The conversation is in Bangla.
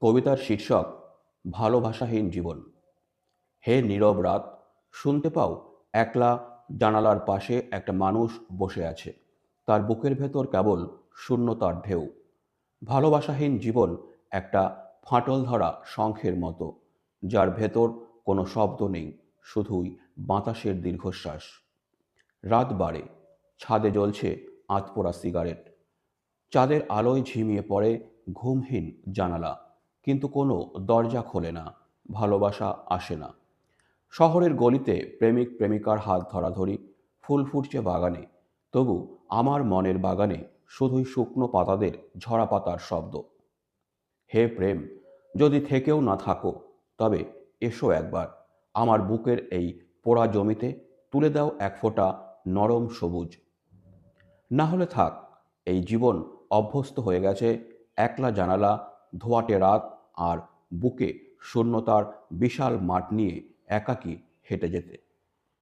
কবিতার শীর্ষক ভালোবাসাহীন জীবন। হে নীরব রাত, শুনতে পাও, একলা জানালার পাশে একটা মানুষ বসে আছে। তার বুকের ভেতর কেবল শূন্যতার ঢেউ। ভালোবাসাহীন জীবন একটা ফাটল ধরা শঙ্খের মতো, যার ভেতর কোনো শব্দ নেই, শুধুই বাতাসের দীর্ঘশ্বাস। রাত বাড়ে, ছাদে জ্বলছে আতপোড়া সিগারেট। চাঁদের আলোয় ঝিমিয়ে পড়ে ঘুমহীন জানালা। কিন্তু কোনো দরজা খোলে না, ভালোবাসা আসে না। শহরের গলিতে প্রেমিক প্রেমিকার হাত ধরাধরি, ফুল ফুটছে বাগানে, তবু আমার মনের বাগানে শুধুই শুকনো পাতাদের ঝরা পাতার শব্দ। হে প্রেম, যদি থেকেও না থাকো, তবে এসো একবার, আমার বুকের এই পোড়া জমিতে তুলে দাও এক ফোঁটা নরম সবুজ। না হলে থাক, এই জীবন অভ্যস্ত হয়ে গেছে, একলা জানালা ধোয়াটে রাত আর বুকে শূন্যতার বিশাল মাঠ নিয়ে একাকী হেঁটে যেতে।